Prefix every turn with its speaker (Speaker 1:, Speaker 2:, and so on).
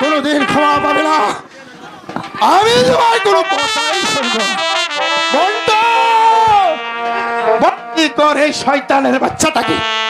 Speaker 1: কোনোদিন ক্ষমা পাবে না। আমি তোমার কোনো কথাই শুনব না। মন্টু শয়তানের বাচ্চাটাকে।